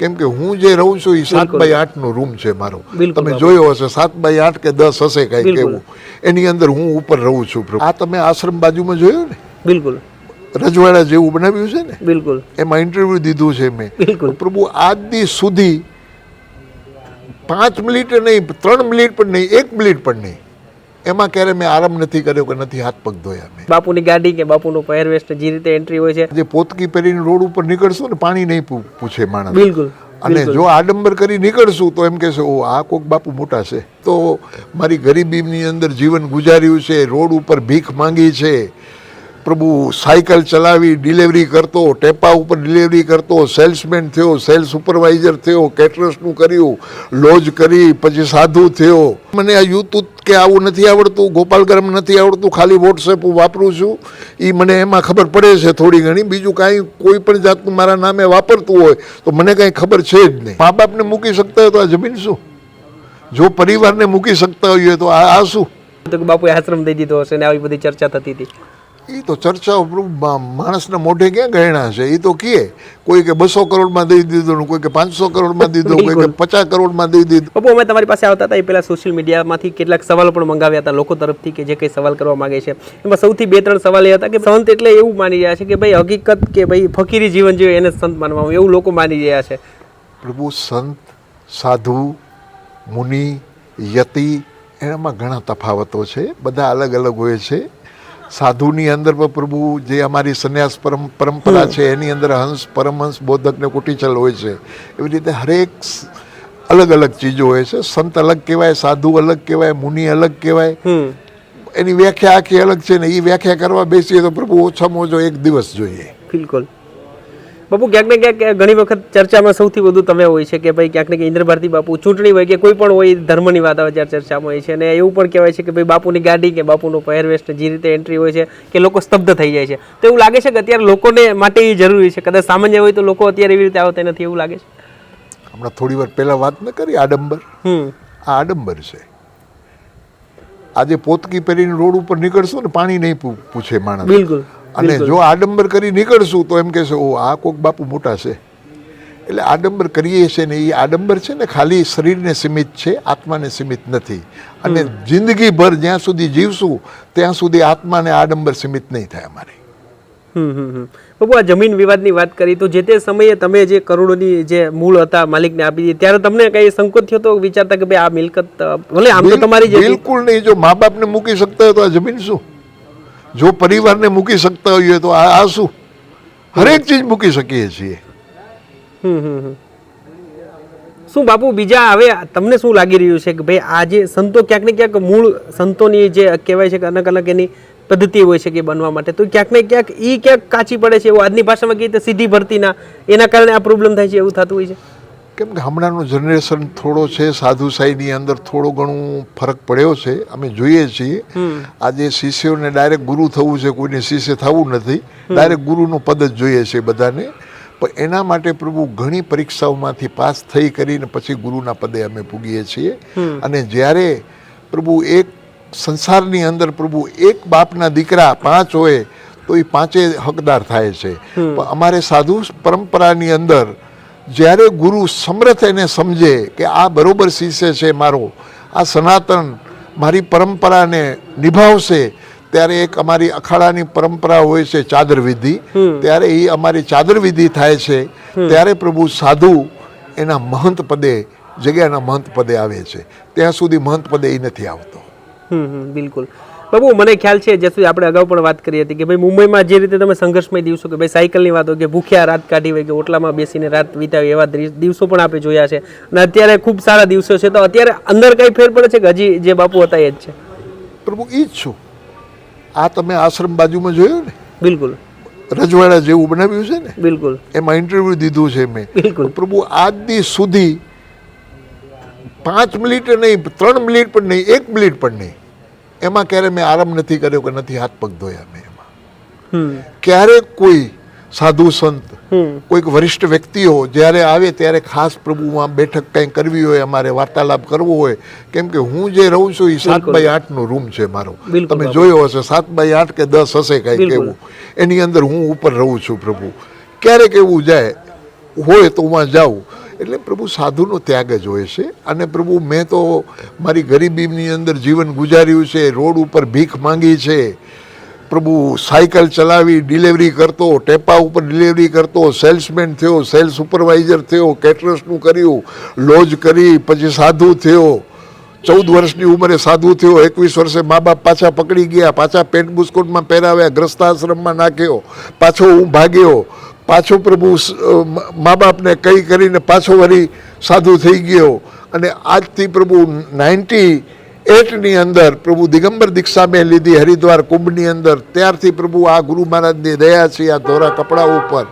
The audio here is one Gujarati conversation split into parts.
કેમ કે હું જે રહું છું એ સાત બાય આઠ નો રૂમ છે મારો. તમે જોયો હશે સાત બાય આઠ કે દસ હશે કઈ. કેવું. એની અંદર હું ઉપર રહું છું પ્રભુ. આ તમે આશ્રમ બાજુમાં જોયું ને? બિલકુલ. રજવાડા જેવું બનાવ્યું છે ને? બિલકુલ. એમાં ઇન્ટરવ્યુ દીધું છે મેં. પ્રભુ આજ દી સુધી પાંચ મિનિટ નહીં ત્રણ મિનિટ પણ નહીં એક મિનિટ પણ નહીં. એમાં ક્યારે મેં આરામ નથી કર્યો કે નથી હાથ પગ ધોયા મેં. બાપુની ગાડી કે બાપુનું પહેરવેશ જે રીતે એન્ટ્રી હોય છે. જે પોતકી પહેરીને રોડ ઉપર નીકળશો ને પાણી નહીં પૂછે માણસ. બિલકુલ અને જો આડંબર કરી નીકળશું તો એમ કહેશે ઓ આ કોક બાપુ મોટા છે. તો મારી ગરીબીની અંદર જીવન ગુજાર્યું છે રોડ ઉપર ભીખ માંગી છે. પ્રભુ સાયકલ ચલાવી ડિલિવરી કરતો, ટેપા ઉપર ડિલિવરી કરતો, સેલ્સમેન થયો, સેલ્સ સુપરવાઇઝર થયો કેટરસનું કર્યું, લોજ કરી, પછી સાધુ થયો. મને આ યુટ્યુબ કે આવું નથી આવડતું, ગોપાલગરમ નથી આવડતું, ખાલી વોટ્સએપ હું વાપરું છું. એ મને એમાં ખબર પડે છે થોડી ઘણી. બીજું કાંઈ કોઈ પણ જાતનું મારા નામે વાપરતું હોય, તો મને કાંઈ ખબર છે જ નહીં. મા બાપને મૂકી શકતા હોય તો આ જમીન શું? જો પરિવારને મૂકી શકતા હોઈએ તો આ શું? તો બાપુએ આશ્રમ દઈ દીધો હશે ને આવી બધી ચર્ચા થતી હતી. એ તો ચર્ચા માણસના મોઢે ક્યાં ગયણા છે? એ તો કીએ કોઈ કે બસો કરોડમાં દઈ દીધું કોઈ કે પાંચસો કરોડમાં દીધું કોઈ કે પચાસ કરોડમાં દઈ દીધું. બાબુ અમે તમારી પાસે આવતા હતા એ પહેલાં સોશિયલ મીડિયામાંથી કેટલાક સવાલો પણ મંગાવ્યા હતા લોકો તરફથી કે જે કંઈ સવાલ કરવા માંગે છે. એમાં સૌથી બે ત્રણ સવાલ એ હતા કે સંત એટલે એવું માની રહ્યા છે કે ભાઈ હકીકત કે ભાઈ ફકીરી જીવન જીવે એને સંત માનવામાં એવું લોકો માની રહ્યા છે. પ્રભુ સંત સાધુ મુનિ યતિ એનામાં ઘણા તફાવતો છે બધા અલગ અલગ હોય છે. સાધુની અંદર પણ પ્રભુ જે અમારી સંન્યાસ પરંપરા છે એની અંદર હંસ પરમહંસ બોધક ને કુટીચલ હોય છે. એવી રીતે હરેક અલગ અલગ ચીજો હોય છે. સંત અલગ કહેવાય સાધુ અલગ કહેવાય મુનિ અલગ કહેવાય. એની વ્યાખ્યા આખી અલગ છે ને એ વ્યાખ્યા કરવા બેસીએ તો પ્રભુ ઓછામાં ઓછો એક દિવસ જોઈએ. બિલકુલ. બાપુ ક્યાંક ને ક્યાંક ઘણી વખત ચર્ચામાં સૌથી વધુ તમે હોય છે કે ભાઈ ક્યાંક ને ક્યાંક ઇન્દ્ર ભારતી બાપુ ચૂંટણી હોય કે કોઈ પણ હોય ધર્મની વાત આવે ત્યારે ચર્ચામાં હોય છે. અને એવું પણ કહેવાય છે કે ભાઈ બાપુની ગાડી કે બાપુનો પહેરવેશ જે રીતે એન્ટ્રી હોય છે કે લોકો સ્તબ્ધ થઈ જાય છે. તો એવું લાગે છે કે અત્યારે લોકોને માટે એ જરૂરી છે? કદાચ સામાન્ય હોય તો લોકો અત્યારે એવી રીતે આવતા નથી એવું લાગે છે? હમણાં થોડી વાર પહેલાં વાત ન કરી આડંબર? આ આડંબર છે. આજે પોતકી પહેરીને રોડ ઉપર નીકળશો ને પાણી નહીં પૂછે માણસ. બિલકુલ. અને જો આડંબર કરી નીકળશું તો એમ કહેશે ઓ આ કોક બાપુ મોટા છે. એટલે આડંબર કરીએ છીએ ને એ આડંબર છે ને ખાલી શરીરને સીમિત છે આત્માને સીમિત નથી. અને જિંદગીભર જ્યાં સુધી જીવશું ત્યાં સુધી આત્માને આડંબર સીમિત નહીં થાય અમારી. બાપુ આ જમીન વિવાદની વાત કરી તો જે તે સમયે તમે જે કરોડોની જે મૂળ હતા માલિકને આપી દીધી ત્યારે તમને કઈ સંકોચ થયો તો વિચારતા કે ભાઈ આ મિલકત ભલે આમ તો તમારી જે બિલકુલ નહીં. જો મા બાપને મૂકી શકતા હોય તો આ જમીન શું? જો પરિવારને મૂકી શકતા હોઈએ તો આ શું? હરેક ચીજ મૂકી શકીએ છીએ. શું બાપુ, બીજા હવે તમને શું લાગી રહ્યું છે કે ભાઈ આ જે સંતો ક્યાંક ને ક્યાંક મૂળ સંતોની જે કહેવાય છે કે અલગ અલગ એની પદ્ધતિ હોય છે કે બનવા માટે, તો ક્યાંક ને ક્યાંક એ ક્યાંક કાચી પડે છે એવું આજની ભાષામાં કહીએ તો સીધી ભરતીના, એના કારણે આ પ્રોબ્લેમ થાય છે એવું થતું હોય છે? કેમ કે હમણાંનો જનરેશન થોડો છે સાધુ સાઈની અંદર થોડો ઘણું ફરક પડ્યો છે અમે જોઈએ છીએ. આજે શિષ્યોને ડાયરેક્ટ ગુરુ થવું છે કોઈને શિષ્ય થવું નથી. ડાયરેક્ટ ગુરુનું પદ જ જોઈએ છે બધાને. પણ એના માટે પ્રભુ ઘણી પરીક્ષાઓમાંથી પાસ થઈ કરીને પછી ગુરુના પદે અમે પૂગીએ છીએ. અને જ્યારે પ્રભુ એક સંસારની અંદર પ્રભુ એક બાપના દીકરા પાંચ હોય તો એ પાંચે હકદાર થાય છે. પણ અમારે સાધુ પરંપરાની અંદર જ્યારે ગુરુ સમર્થ એને સમજે કે આ બરોબર શિષ્ય છે મારો આ સનાતન મારી પરંપરાને નિભાવશે ત્યારે એક અમારી અખાડાની પરંપરા હોય છે ચાદર વિધિ ત્યારે એ અમારી ચાદર વિધિ થાય છે ત્યારે પ્રભુ સાધુ એના મહંત પદે જગ્યાના મહંત પદે આવે છે. ત્યાં સુધી મહંત પદે એ નથી આવતો. બિલકુલ. બાબુ મને ખ્યાલ છે જે સુધી આપણે અગાઉ પણ વાત કરી હતી કે ભાઈ મુંબઈમાં જે રીતે તમે સંઘર્ષમય દિવસો કે ભાઈ સાયકલની વાત હોય કે ભૂખ્યા રાત કાઢી હોય કે ઓટલામાં બેસીને રાત વિતાવી એવા દિવસો પણ આપણે જોયા છે. અને અત્યારે ખૂબ સારા દિવસો છે. તો અત્યારે અંદર કઈ ફેર પડે છે કે હજી જે બાપુ હતા એ જ છે? પ્રભુ એ જ છું. આ તમે આશ્રમ બાજુમાં જોયું ને? બિલકુલ. રજવાડા જેવું બનાવ્યું છે ને? બિલકુલ. એમાં ઇન્ટરવ્યુ દીધું છે મેં. બિલકુલ. પ્રભુ આજ દી સુધી પાંચ મિનિટ નહીં ત્રણ મિનિટ પણ નહીં એક મિનિટ પણ નહીં. એમાં ક્યારે મેં આરામ નથી કર્યો કે નથી હાથ પગ ધોયા મેં એમાં. ક્યારે કોઈ સાધુ સંત કોઈક વરિષ્ઠ વ્યક્તિઓ જ્યારે આવે ત્યારે ખાસ પ્રભુમાં બેઠક કંઈ કરવી હોય અમારે વાર્તાલાપ કરવો હોય કેમ કે હું જે રહું છું એ સાત બાય આઠનો રૂમ છે મારો. તમે જોયો હશે સાત બાય આઠ કે દસ હશે કંઈક કેવું. એવું એની અંદર હું ઉપર રહું છું પ્રભુ. ક્યારેક એવું જાય હોય તો હું જાઉં. એટલે પ્રભુ સાધુનો ત્યાગ જ હોય છે. અને પ્રભુ, મેં તો મારી ગરીબીની અંદર જીવન ગુજાર્યું છે, રોડ ઉપર ભીખ માંગી છે. પ્રભુ, સાયકલ ચલાવી ડિલિવરી કરતો, ટેપા ઉપર ડિલિવરી કરતો, સેલ્સમેન થયો, સેલ્સ સુપરવાઇઝર થયો કેટરસનું કર્યું, લોજ કરી, પછી સાધુ થયો. ચૌદ વર્ષની ઉંમરે સાધુ થયો, એકવીસ વર્ષે મા બાપ પાછા પકડી ગયા, પાછા પેન્ટ બુસ્કોટમાં પહેરાવ્યા ગ્રસ્તાશ્રમમાં નાખ્યો, પાછો હું ભાગ્યો. પાછો પ્રભુ મા બાપને કહી કરીને પાછો વળી સાધુ થઈ ગયો. અને આજથી પ્રભુ નાઇન્ટી એટની અંદર પ્રભુ દિગંબર દીક્ષા મેં લીધી હરિદ્વાર કુંભની અંદર, ત્યારથી પ્રભુ આ ગુરુ મહારાજની દયા છે આ ધોરા કપડા ઉપર.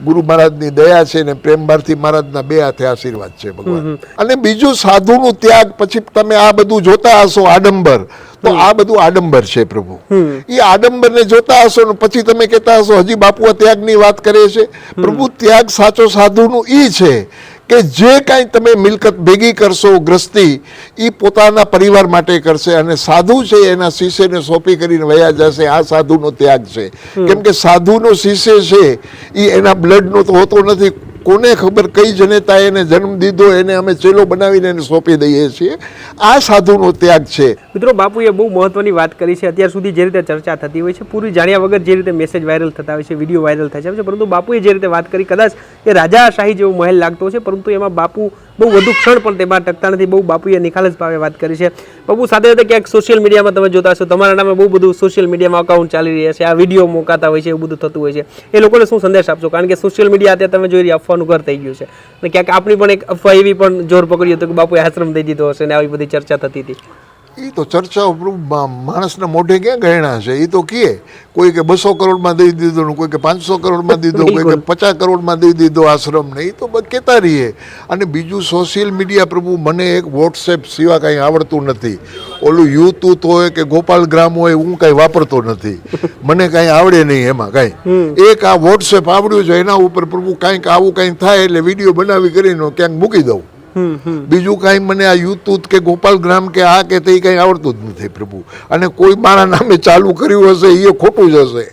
ગુરુ મહારાજની દયા છે ને પ્રેમ ભારતી મહારાજના બે હાથે આશીર્વાદ છે ભગવાન. અને બીજું સાધુનું ત્યાગ પછી તમે આ બધું જોતા હશો આડંબર તો આ બધું આડંબર છે પ્રભુ. એ આડંબરને જોતા હશો ને પછી તમે કહેતા હશો હજી બાપુ આ ત્યાગની વાત કરે છે. પ્રભુ ત્યાગ સાચો સાધુનું ઈ છે કે જે કાંઈ તમે મિલકત ભેગી કરશો ગ્રસ્તી એ પોતાના પરિવાર માટે કરશે અને સાધુ છે એના શિષ્યને સોંપી કરીને વયા જશે. આ સાધુનો ત્યાગ છે. કેમ કે સાધુનો શિષ્ય છે એ એના બ્લડનો તો હોતો નથી. કોને ખબર કઈ જનેતા એને જન્મ દીધો, એને અમે ચેલો બનાવીને એને સોંપી દઈએ છીએ? આ સાધુનો ત્યાગ છે. મિત્રો, બાપુએ બહુ મહત્વની વાત કરી છે. અત્યાર સુધી જે રીતે ચર્ચા થતી હોય છે, પૂરી જાણ્યા વગર જે રીતે મેસેજ વાયરલ થતા હોય છે વીડિયો વાયરલ થાય છે. પરંતુ બાપુએ જે રીતે વાત કરી, કદાચ એ રાજાશાહી જેવો મહેલ લાગતો છે પરંતુ એમાં બાપુ બહુ વધુ ક્ષણ પણ તેમાં ટકતા નથી બહુ બાપુએ નિખાલસ ભાવે વાત કરી છે. બાપુ, સાથે સાથે ક્યાંક સોશિયલ મીડિયામાં તમે જોતા હશો, તમારા નામે બહુ બધું સોશિયલ મીડિયામાં અકાઉન્ટ ચાલી રહ્યા છે. આ વીડિયો મુકાતા હોય છે, એવું બધું થતું હોય છે. એ લોકોને શું સંદેશ આપશો? કારણ કે સોશિયલ મીડિયા અત્યારે તમે જોઈ રહ્યા, અફવાનું ઘર થઈ ગયું છે. અને ક્યાંક આપણી પણ એક અફવા એવી પણ જોર પકડ્યું હતું કે બાપુએ આશ્રમ દઈ દીધો હશે ને આવી બધી ચર્ચા થતી હતી. એ તો ચર્ચા માણસના મોઢે ક્યાં ગયણા છે? એ તો કહે કોઈ કે બસો કરોડમાં દઈ દીધો ને કોઈ કે પાંચસો કરોડમાં દીધો કોઈ કે પચાસ કરોડમાં દઈ દીધો આશ્રમ ને એ તો બધ કહેતા રહીએ. અને બીજું સોશિયલ મીડિયા પ્રભુ મને એક વોટ્સએપ સિવાય કાંઈ આવડતું નથી. ઓલું યુટ્યુબ હોય કે ગોપાલ ગ્રામ હોય હું કાંઈ વાપરતો નથી. મને કાંઈ આવડે નહીં એમાં કાંઈ. એક આ વોટ્સએપ આવડ્યું છે એના ઉપર પ્રભુ કાંઈક આવું કાંઈ થાય એટલે વીડિયો બનાવી કરીને ક્યાંક મૂકી દઉં. બીજું કાંઈ મને આ યુતુત કે ગોપાલ ગ્રામ કે આ કે તે કંઈ આવડતું જ નથી પ્રભુ. અને કોઈ મારા નામે ચાલુ કર્યું હશે એ ખોટું જ હશે.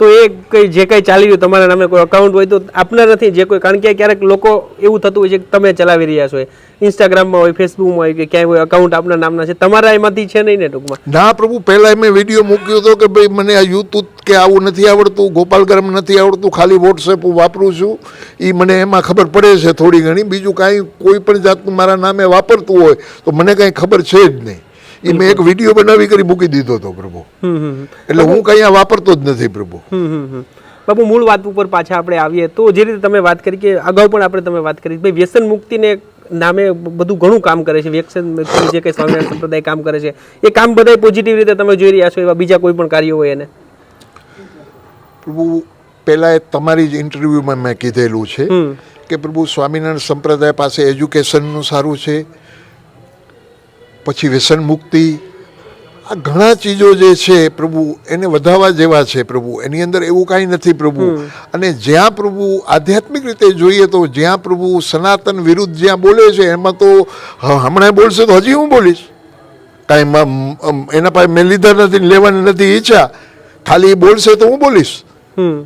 તો એ કંઈ, જે કંઈ ચાલી રહ્યું તમારા નામે કોઈ અકાઉન્ટ હોય તો આપના નથી જે કોઈ, કારણ કે ક્યારેક લોકો એવું થતું હોય છે કે તમે ચલાવી રહ્યા છો. ઇન્સ્ટાગ્રામમાં હોય ફેસબુકમાં હોય કે ક્યાંય હોય અકાઉન્ટ આપના નામના છે. તમારા એમાંથી છે નહીં ને ટૂંકમાં? ના પ્રભુ, પહેલાં મેં વીડિયો મૂક્યો હતો કે ભાઈ મને આ યુટ્યુબ કે આવું નથી આવડતું ગોપાલગ્રામ નથી આવડતું, ખાલી વોટ્સએપ હું વાપરું છું. એ મને એમાં ખબર પડે છે થોડી ઘણી. બીજું કાંઈ કોઈ પણ જાતનું મારા નામે વાપરતું હોય તો મને કાંઈ ખબર છે જ નહીં. એ મેં એક વીડિયો બનાવી કરી મૂકી દીધો હતો પ્રભુ. એટલે હું કંઈ આ વાપરતો જ નથી પ્રભુ. બાપુ મૂળ વાત ઉપર પાછા આપણે આવીએ તો જે રીતે તમે વાત કરી કે અગાઉ પણ આપણે તમે વાત કરી. ભાઈ વ્યસન મુક્તિને નામે બધું ઘણું કામ કરે છે. વ્યસન જે કંઈ સ્વામિનારાયણ સંપ્રદાય કામ કરે છે. એ કામ બધા પોઝિટિવ રીતે તમે જોઈ રહ્યા છો એવા બીજા કોઈ પણ કાર્યો હોય એને? પ્રભુ પહેલાં એ તમારી જ ઇન્ટરવ્યુમાં મેં કીધેલું છે કે પ્રભુ સ્વામિનારાયણ સંપ્રદાય પાસે એજ્યુકેશનનું સારું છે. પછી વ્યસન મુક્તિ. આ ઘણા ચીજો જે છે પ્રભુ એને વધારવા જેવા છે પ્રભુ. એની અંદર એવું કાંઈ નથી પ્રભુ. અને જ્યાં પ્રભુ આધ્યાત્મિક રીતે જોઈએ તો જ્યાં પ્રભુ સનાતન વિરુદ્ધ જ્યાં બોલે છે એમાં તો હમણાં બોલશે તો હજી હું બોલીશ. કાંઈ એના પાસે મેં લીધા નથી લેવાની નથી ઈચ્છા. ખાલી બોલશે તો હું બોલીશ.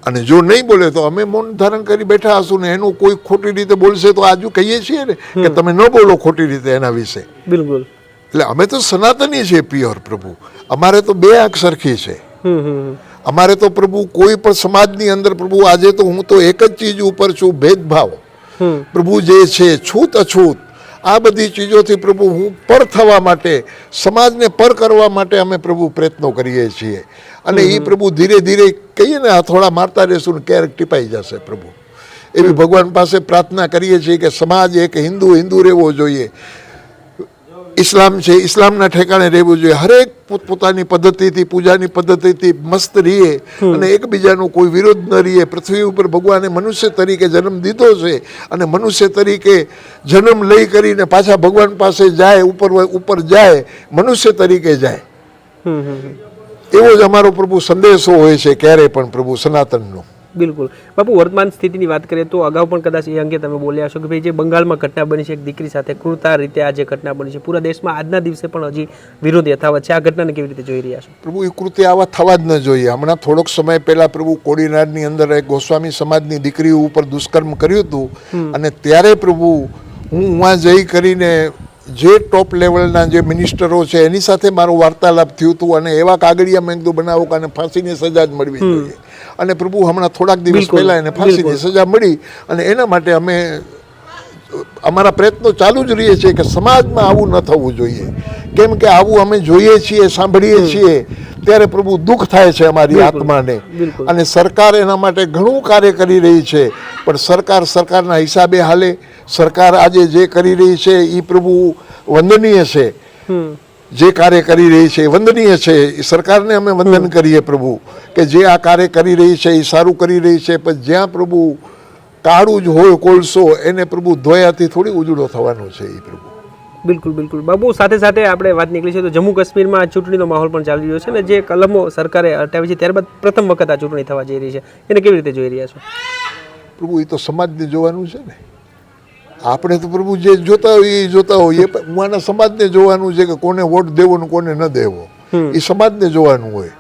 અને જો નહીં બોલે તો અમે મૌન ધારણ કરી બેઠા હશું ને એનું કોઈ ખોટી રીતે બોલશે તો આજુ કહીએ છીએ ને કે તમે ન બોલો ખોટી રીતે એના વિશે. બિલકુલ. એટલે અમે તો સનાતની છે પ્યોર પ્રભુ. અમારે તો બે આંખ સરખી છે. અમારે તો પ્રભુ કોઈ પણ સમાજની અંદર પ્રભુ આજે તો હું તો એક જ ચીજ ઉપર છું ભેદભાવ. પ્રભુ જે છે છૂત અછૂત આ બધી ચીજોથી પ્રભુ હું પર થવા માટે સમાજને પર કરવા માટે અમે પ્રભુ પ્રયત્નો કરીએ છીએ. અને એ પ્રભુ ધીરે ધીરે કહીએ ને હથોડા મારતા રહેશું ને ક્યારેક ટીપાઈ જશે પ્રભુ. એવી ભગવાન પાસે પ્રાર્થના કરીએ છીએ કે સમાજ એક હિન્દુ હિન્દુ રહેવો જોઈએ. ઇસ્લામ છે ઇસ્લામના ઠેકાણે રહેવું જોઈએ. હરેક પોતપોતાની પદ્ધતિથી પૂજાની પદ્ધતિથી મસ્ત રહીએ અને એકબીજાનો કોઈ વિરોધ ન રહીએ. પૃથ્વી ઉપર ભગવાને મનુષ્ય તરીકે જન્મ દીધો છે અને મનુષ્ય તરીકે જન્મ લઈ કરીને પાછા ભગવાન પાસે જાય ઉપર ઉપર જાય મનુષ્ય તરીકે જાય. એવો જ અમારો પ્રભુ સંદેશો હોય છે ક્યારે પણ પ્રભુ સનાતનનો. બિલકુલ. બાપુ વર્તમાન સ્થિતિની વાત કરીએ તો અગાઉ પણ કદાચ એ અંગે તમે બોલ્યા છો કે ભાઈ જે બંગાળમાં ઘટના બની છે એક દીકરી સાથે ક્રૂરતા રીતે આ જે ઘટના બની છે પૂરા દેશમાં આજના દિવસે પણ હજી વિરોધ યથાવત છે. આ ઘટનાને કેવી રીતે જોઈ રહ્યા છો? પ્રભુ એ કૃત્ય આવા થવા જ ન જોઈએ. હમણાં થોડોક સમય પહેલા પ્રભુ કોડીનારની અંદર એક ગોસ્વામી સમાજની દીકરી ઉપર દુષ્કર્મ કર્યું હતું. અને ત્યારે પ્રભુ હું ઉहाँ જઈ કરીને જે ટોપ લેવલના જે મિનિસ્ટરો છે એની સાથે મારો વાર્તાલાપ થયું હતું અને એવા કાગળિયા મેં કીધું બનાવો કે ફાંસીની સજા જ મળવી જોઈએ. અને પ્રભુ હમણાં થોડાક દિવસ પહેલાં એને ફાંસીની સજા મળી અને એના માટે અમે અમારા પ્રયત્નો ચાલુ જ રહીએ છીએ કે સમાજમાં આવું ન થવું જોઈએ. કેમ કે આવું અમે જોઈએ છીએ સાંભળીએ છીએ ત્યારે પ્રભુ દુઃખ થાય છે અમારી આત્માને. અને સરકાર એના માટે ઘણું કાર્ય કરી રહી છે પણ સરકાર સરકારના હિસાબે હાલે. સરકાર આજે જે કરી રહી છે એ પ્રભુ વંદનીય છે. જે કાર્ય કરી રહી છે એ વંદનીય છે. એ સરકારને અમે વંદન કરીએ પ્રભુ કે જે આ કાર્ય કરી રહી છે એ સારું કરી રહી છે. પણ જ્યાં પ્રભુ કાળું જ હોય કોલસો એને પ્રભુ ધોયાથી થોડી ઉજળો થવાનો છે એ પ્રભુ. બિલકુલ બિલકુલ. બાબુ સાથે સાથે આપણે વાત નીકળી છે તો જમ્મુ કાશ્મીરમાં ચૂંટણીનો માહોલ પણ ચાલી રહ્યો છે ને જે કલમો સરકારે હટાવી છે ત્યારબાદ પ્રથમ વખત આ ચૂંટણી થવા જઈ રહી છે. એને કેવી રીતે જોઈ રહ્યા છો? પ્રભુ એ તો સમાજને જોવાનું છે ને. આપણે તો પ્રભુ જે જોતા હોઈએ એ જોતા હોઈએ હું આના સમાજને જોવાનું છે કે કોને વોટ દેવો ને કોને ન દેવો. એ સમાજને જોવાનું હોય.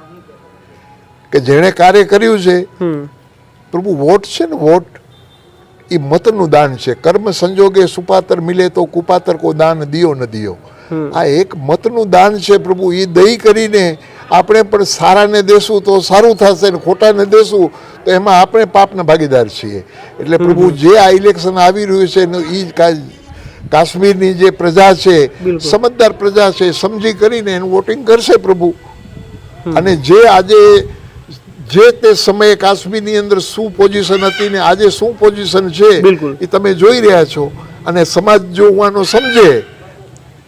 કે જેણે કાર્ય કર્યું છે પ્રભુ વોટ છે ને વોટ એ મતનું દાન છે. કર્મ સંજોગે સુપાતર મિલે તો કુપાતર કો દાન દિયો ન દિયો. આ એક મતનું દાન છે પ્રભુ. એ દઈ કરીને આપણે પણ સારાને દેશું તો સારું થશે ને ખોટાને દેશું તો એમાં આપણે પાપના ભાગીદાર છીએ. એટલે પ્રભુ જે આ ઇલેક્શન આવી રહ્યું છે એનું એ કાશ્મીરની જે પ્રજા છે સમજદાર પ્રજા છે સમજી કરીને એનું વોટિંગ કરશે પ્રભુ. અને જે આજે જે તે સમયે કાશ્મીરની અંદર શું પોઝિશન હતી ને આજે શું પોઝિશન છે એ તમે જોઈ રહ્યા છો. અને સમાજ જો ઉવાનો સમજે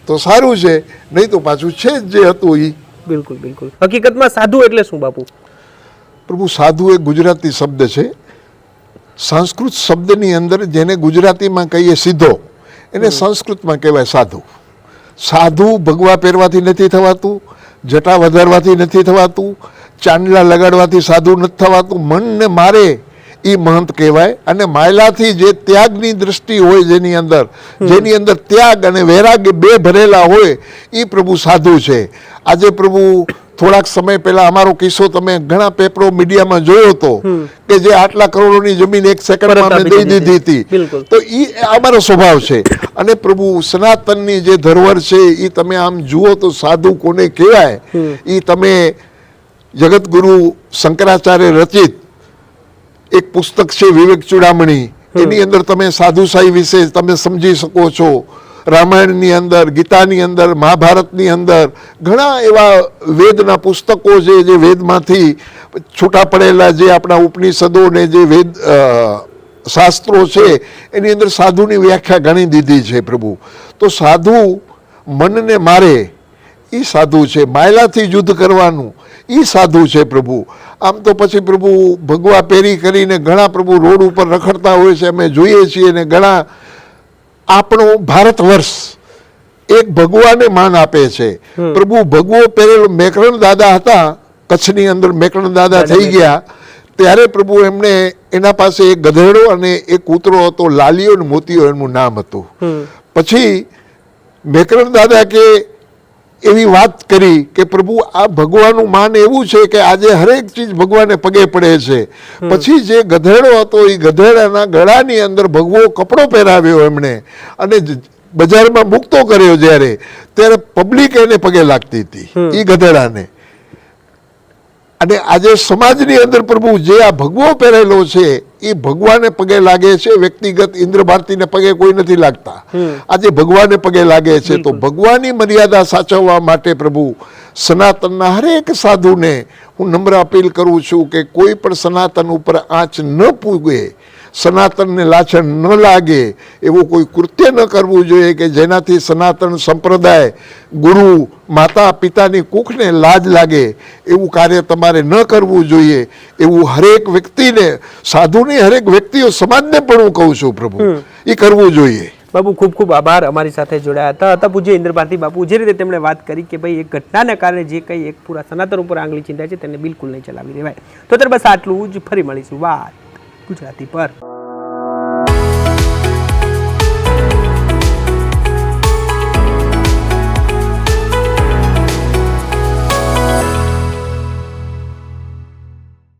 તો સારું છે. નહીં તો પાછું છે જ જે હતું એ બિલકુલ બિલકુલ. હકીકતમાં સાધુ એટલે શું બાપુ? પ્રભુ સાધુ એ ગુજરાતી શબ્દ છે. સંસ્કૃત શબ્દની અંદર જેને ગુજરાતીમાં કહીએ સીધો એને સંસ્કૃતમાં કહેવાય સાધુ. સાધુ ભગવા પહેરવાથી નથી થવાતું જટા વધારવાથી નથી થવાતું ચાંદલા લગાડવાથી સાધુ નથી થવાતું મનને મારે એ મહંત કહેવાય. અને માયલાથી જે ત્યાગની દ્રષ્ટિ હોય જેની અંદર જેની અંદર ત્યાગ અને વૈરાગ્ય બે ભરેલા હોય એ પ્રભુ સાધુ છે. આજે પ્રભુ થોડાક સમય પહેલા અમારો કિસ્સો તમે ઘણા પેપરો મીડિયામાં જોયો હતો કે જે આટલા કરોડોની જમીન એક સેકન્ડમાં અમે દઈ દીધી. દીધી હતી. તો એ અમારો સ્વભાવ છે. અને પ્રભુ સનાતનની જે ધરોહર છે એ તમે આમ જુઓ તો સાધુ કોને કહેવાય એ તમે જગતગુરુ શંકરાચાર્ય રચિત એક પુસ્તક છે વિવેક ચૂડામણી. એની અંદર તમે સાધુ સાઈ વિશે તમે સમજી શકો છો. રામાયણની અંદર ગીતાની અંદર મહાભારતની અંદર ઘણા એવા વેદના પુસ્તકો છે જે વેદમાંથી છૂટા પડેલા જે આપણા ઉપનિષદોને જે વેદ શાસ્ત્રો છે એની અંદર સાધુની વ્યાખ્યા ઘણી દીધી છે પ્રભુ. તો સાધુ મનને મારે એ સાધુ છે માયલાથી યુદ્ધ કરવાનું એ સાધુ છે પ્રભુ. આમ તો પછી પ્રભુ ભગવા પહેરી કરીને ઘણા પ્રભુ રોડ ઉપર રખડતા હોય છે અમે જોઈએ છીએ ને ઘણા આપણું ભારત વર્ષ એક ભગવાને માન આપે છે. પ્રભુ ભગવો પહેરેલો મેકરણ દાદા હતા કચ્છની અંદર મેકરણ દાદા થઈ ગયા. ત્યારે પ્રભુ એમને એના પાસે એક ગધેડો અને એક કૂતરો હતો લાલીઓ અને મોતીઓ એનું નામ હતું. પછી મેકરણ દાદા કે એવી વાત કરી કે પ્રભુ આ ભગવાનનું માન એવું છે કે આજે હરેક ચીજ ભગવાને પગે પડે છે. પછી જે ગધેડો હતો એ ગધેડાના ગળાની અંદર ભગવો કપડો પહેરાવ્યો એમણે અને બજારમાં મૂકતો કર્યો જ્યારે ત્યારે પબ્લિક એને પગે લાગતી હતી એ ગધેડાને. અને આજે સમાજની અંદર પ્રભુ જે આ ભગવો પહેરેલો છે એ ભગવાને પગે લાગે છે વ્યક્તિગત ઇન્દ્ર ભારતીને પગે કોઈ નથી લાગતા. આજે ભગવાને પગે લાગે છે તો ભગવાનની મર્યાદા સાચવવા માટે પ્રભુ સનાતનના હરેક સાધુને હું નમ્ર અપીલ કરું છું કે કોઈ પણ સનાતન ઉપર આંચ ન પૂગે સનાતનને લાછણ ન લાગે એવું કોઈ કૃત્ય ન કરવું જોઈએ કે જેનાથી સનાતન સંપ્રદાય ગુરુ માતા પિતાની કુખને લાજ લાગે એવું કાર્ય તમારે ન કરવું જોઈએ. એવું હરેક વ્યક્તિને સાધુની હરેક વ્યક્તિઓ સમાજને પણ હું કહું છું પ્રભુ. એ કરવું જોઈએ. બાબુ ખૂબ ખૂબ આભાર અમારી સાથે જોડાયા હતા. હતા પૂજ્ય ઇન્દ્ર ભારતી બાપુ જે રીતે તેમણે વાત કરી કે ભાઈ એક ઘટનાના કારણે જે કંઈ એક પૂરા સનાતન ઉપર આંગળી ચિંતા છે તેને બિલકુલ નહીં ચલાવી દેવાય. તો ત્યારે બસ આટલું જ ફરી મળીશું વાત ગુજરાતી પર.